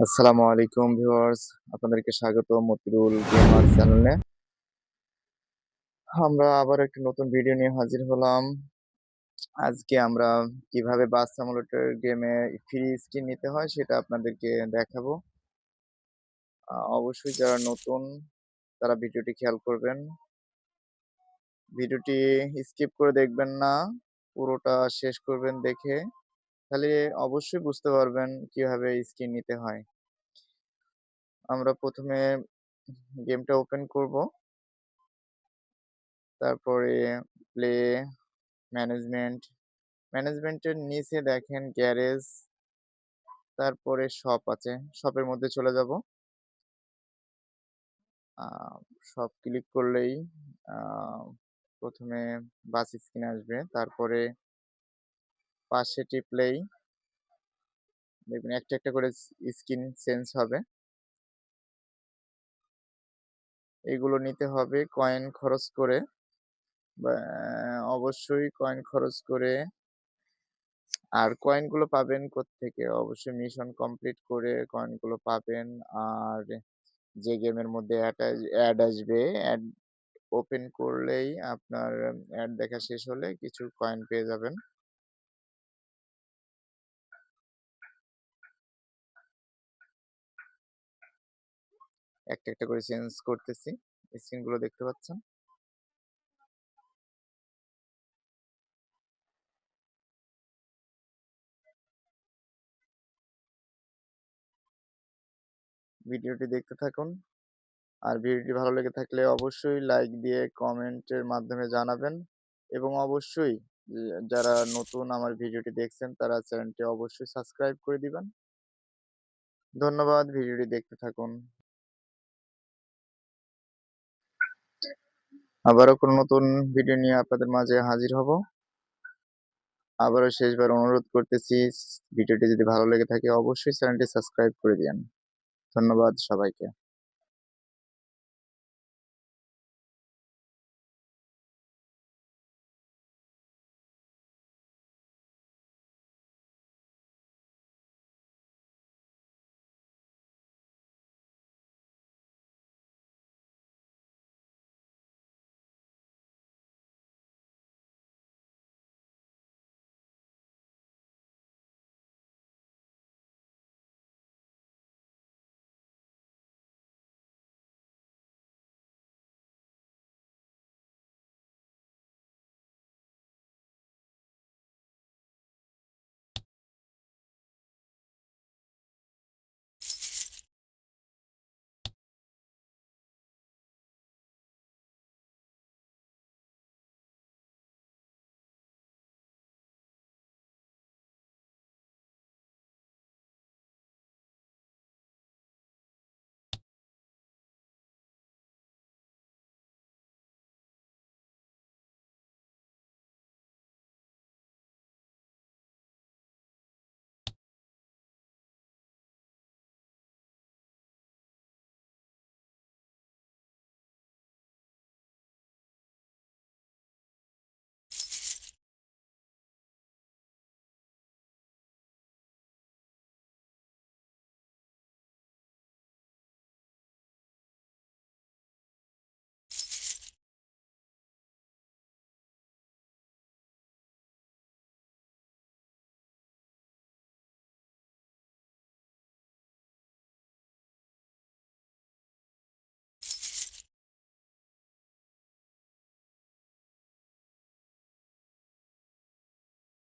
আসসালামু আলাইকুম ভিউয়ার্স, আপনাদেরকে স্বাগত মতিরুল গেমার চ্যানেলে। আমরা আবার একটি নতুন ভিডিও নিয়ে হাজির হলাম। আজকে আমরা কীভাবে বাস সিমুলেটর গেমে ফ্রি স্কিন নিতে হয় সেটা আপনাদেরকে দেখাবো। অবশ্যই যারা নতুন, তারা ভিডিওটি খেয়াল করবেন। ভিডিওটি স্কিপ করে দেখবেন না, পুরোটা শেষ করবেন দেখে। তাহলে অবশ্যই বুঝতে পারবেন কীভাবে স্কিন নিতে হয়। আমরা প্রথমে গেমটা ওপেন করব। তারপরে প্লে ম্যানেজমেন্ট ম্যানেজমেন্টের নিচে দেখেন গ্যারেজ তারপরে শপ আছে। শপের মধ্যে চলে যাব। শপ ক্লিক করলেই প্রথমে বাস স্ক্রিন আসবে। তারপরে পাশে টিপলেই দেখবেন একটা একটা করে স্ক্রিন চেঞ্জ হবে। এগুলো নিতে হবে কয়েন খরচ করে অবশ্যই কয়েন খরচ করে। আর কয়েনগুলো পাবেন থেকে অবশ্যই মিশন কমপ্লিট করে কয়েনগুলো পাবেন। আর যে গেমের মধ্যে অ্যাড আসবে, অ্যাড ওপেন করলেই আপনার, অ্যাড দেখা শেষ হলে কিছু কয়েন পেয়ে যাবেন। একটা একটা করে চেঞ্জ করতেছি। স্ক্রিনগুলো দেখতে পাচ্ছেন? ভিডিওটি দেখতে থাকুন। আর ভিডিওটি ভালো লেগে থাকলে অবশ্যই লাইক দিয়ে কমেন্টের মাধ্যমে জানাবেন। এবং অবশ্যই যারা নতুন আমার ভিডিওটি দেখছেন, তারা চ্যানেলটি অবশ্যই সাবস্ক্রাইব করে দিবেন। ধন্যবাদ, ভিডিওটি দেখতে থাকুন। আবারও কোনো নতুন ভিডিও নিয়ে আপনাদের মাঝে হাজির হব। আবারও শেষবার অনুরোধ করতেছি ভিডিওটি যদি ভালো লেগে থাকে অবশ্যই চ্যানেলটি সাবস্ক্রাইব করে দিন ধন্যবাদ সবাইকে।